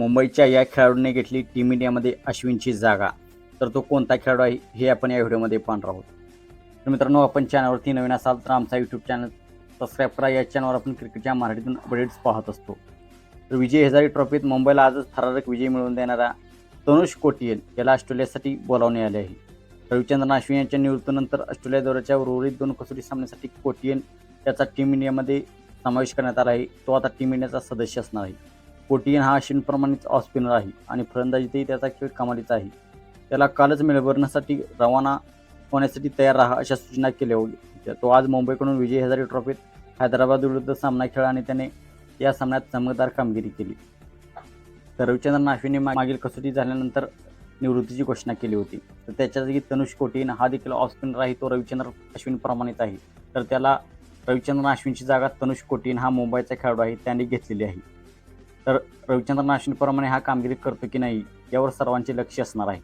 मुंबईच्या या खेळाडूने घेतली टीम इंडियामध्ये अश्विनची जागा. तर तो कोणता खेळाडू आहे हे आपण या व्हिडिओमध्ये पाहणार आहोत. तर मित्रांनो आपण चॅनलवरती नवीन असाल तर आमचा यूट्यूब चॅनल सबस्क्राईब करा. या चॅनलवर आपण क्रिकेटच्या मराठीतून अपडेट्स पाहत असतो. तर विजय हेजारी ट्रॉफीत मुंबईला आजच थरारक विजय मिळवून देणारा तनुष कोटियल याला ऑस्ट्रेलियासाठी बोलावणे आले आहे. रविचंद्रन अश्विन यांच्या निवृत्तीनंतर ऑस्ट्रेलिया दौऱ्याच्या उर्वरित दोन कसोटी सामन्यासाठी कोटियन याचा टीम इंडियामध्ये समावेश करण्यात आला आहे. तो आता टीम इंडियाचा सदस्य असणार आहे. पोटियन हा अश्विनप्रमाणेच ऑस्पिनर आहे आणि फलंदाजीतही त्याचा खेळ कमालीचा आहे. त्याला कालच मेलबर्नसाठी रवाना होण्यासाठी तयार राहा अशा सूचना केल्या होत्या. तो आज मुंबईकडून विजय हजारे ट्रॉफीत हैदराबाद विरुद्ध सामना खेळला आणि त्याने या सामन्यात चमकदार कामगिरी केली. तर रविचंद्रन अश्विनने मागील कसोटी झाल्यानंतर निवृत्तीची घोषणा केली होती. तर त्याच्या जागी तनुष कोटीन हा देखील ऑफ स्पिनर आहे तो रविचंद्र अश्विन प्रमाणित आहे. तर त्याला रविचंद्रन अश्विनची जागा तनुष कोटीन हा मुंबईचा खेळाडू आहे त्याने घेतलेली आहे. तर रविचंद्रन अश्विनप्रमाणे हा कामगिरी करतो की नाही यावर सर्वांचे लक्ष असणार आहे.